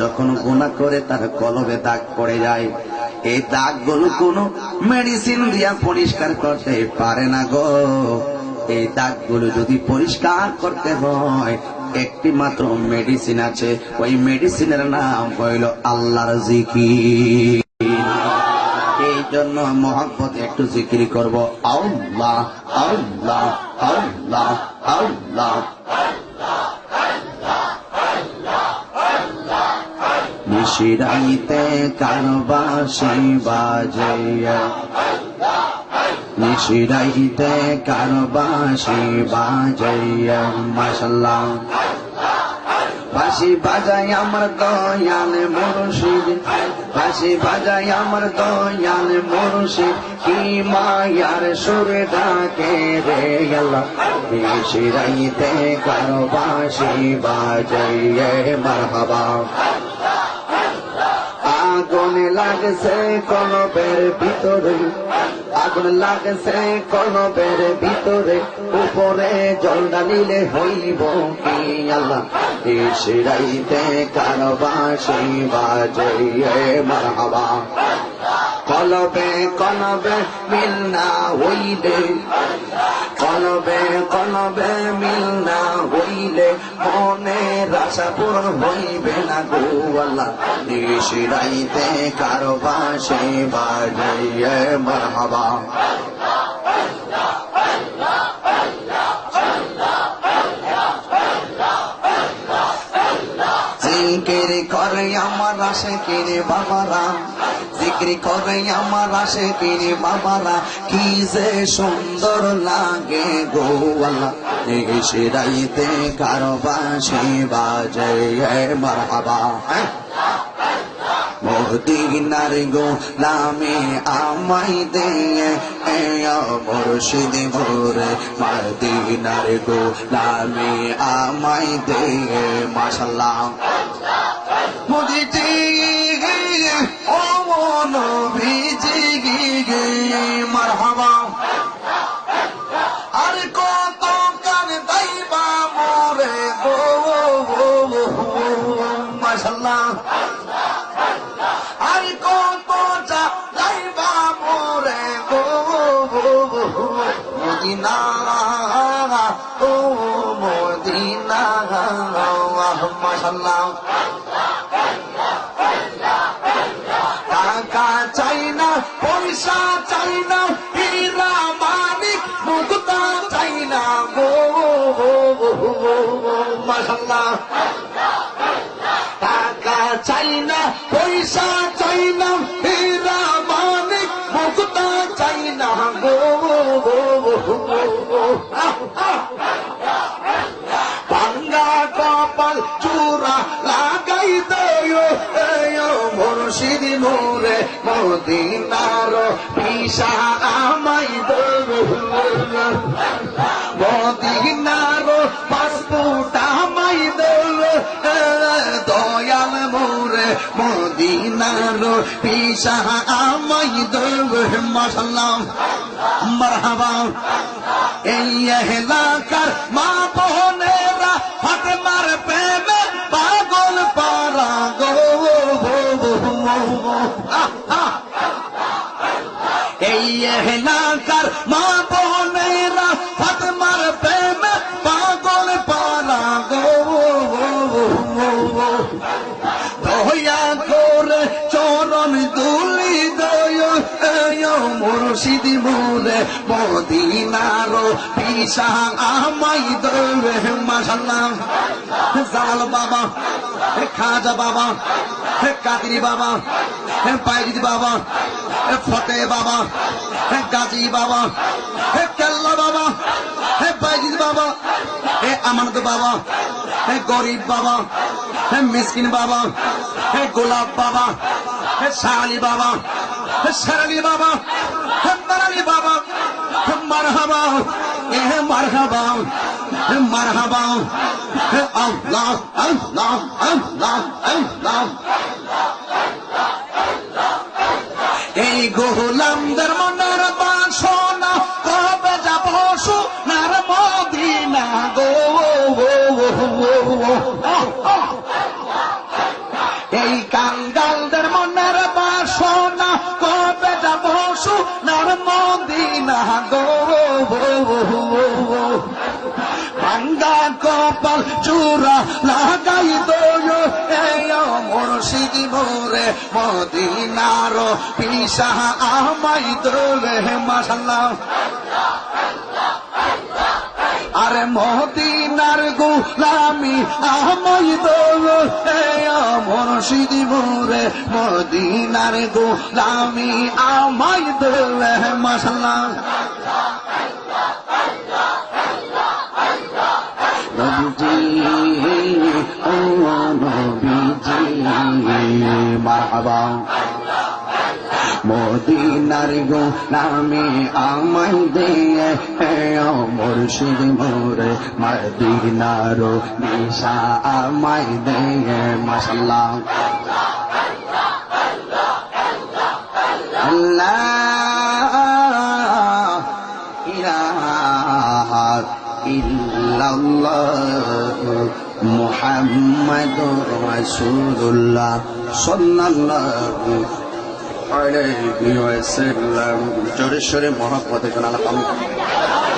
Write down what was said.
যখন গুণা করে তার কলবে দাগ পড়ে যায়, এই দাগগুলো কোনো মেডিসিন দিয়া পরিষ্কার করতে পারে না গো। এই দাগগুলো যদি পরিষ্কার করতে হয়, একটি মাত্র মেডিসিন আছে, ওই মেডিসিনের নাম হইল আল্লাহর জিকির। এই জন্য মহাব্বত একটু জিকির করব। আল্লাহ আল্লাহ আল্লাহ আল্লাহ। নিশিরাইতে কারবাসি বাজে নিশিরাইতে কারবাসি বাজে মাসাল্লাহ বাসি বাজাই আমার দয়াল মুর্শিদ। বাসি বাজাই আমার দয়াল মুর্শিদ। কি মায়ার সুর ডাকে রে আল্লাহ। শিরাইতে কারও বাসি বাজাইয়ে মারহাবা। লাগছে কলবের ভিতরে। আগুন লাগছে কলবের ভিতরে। উপরে জল ডালিলে হইব কি আল্লাহ? ইসরাইতে কারবাসি বাজে মারহাবা। কলবে কলবে মিল না হইলে কলবে কলবে মিল না হইলে মনে রাশা পূরণ হইবে না গো আল্লাহ। কারও বাসে বাজাইয়ে মারহাবা। জিকির করে আমার আসে কিনে বাবারা। জিকির করে আমার আসে কিনে বাবারা, কি যে সুন্দর লাগে গোয়ালা। সেরাইতে কারও বাসে বাজে মারহাবা হ্যাঁ? মদিনার গো নামে আমাই দে মুর্শিদ ভোরে মদিনার গো নামে আমাই দে মাশাল্লাহ মুদিতি ও ভিজি গে মারহাবা আর কত কান দাইবা মোরে গো মাশাল্লাহ আর কত যা যাইবা মোরে গো মদিনা ও মদিনা মাশাল্লাহ। টাকা চাই না পয়সা চাই না হীরা মানিক মুক্তা চাই না গো মাশাল্লাহ টাকা চাই না পয়সা চাই না হীরা মানিক মুক্তা চাই না গো ভাঙ্গা কপাল চূড়া মুর্শিদ মোরে মদিনার পিসা আমাই মদিনার পাসপোর্ট আমাই দয়াল মোরে মদিনার পিসা আমাই মারহাবা। এই এলাকার মা বোনেরা এই এলাকার মা বোনেরা হাতে মার প্রেমে পাগল পারা গো দয়া মুর্শিদ মোরে মদিনার পিসা আমাই দবে মাসাল্লাহ জালাল বাবা খাজা বাবা কাদিরি বাবা পাইরিদ বাবা ফতে বাবা গাজী বাবা কেল্লা বাবা বাইজিদ বাবা আমানত বাবা গরিব বাবা মিসকিন বাবা গোলাপ বাবা শালি বাবা শালি বাবা বাবা মারহাবা মারহাবা মারহাবা আল্লাহ আল্লাহ আল্লাহ আল্লাহ এই গোলামদের মনের বাসনা কবে যাব সোনার মদিনা গো এই কাঙ্গালদের ভাঙ্গা কপাল চূড়া লাগাই দোয় মুর্শিদ মোরে মদিনার পিসা আমাই দোলে মাসাল্লাহ আরে মদিনার গোলামি আমাই দোল মুর্শিদ মোরে মদিনার গোলামি আমাই দোলে নবীজি মারহাবা মদিনার গো নামে আমায় দিয়ে মুর্শিদ মোরে মদিনার নিশা আমায় দিয়ে মাসাল্লাহ আল্লাহ ইলাহা ইল্লাল্লাহ আলাইহি ওয়াসাল্লাম জোরে সোরে মহাপদে আলহামদুলিল্লাহ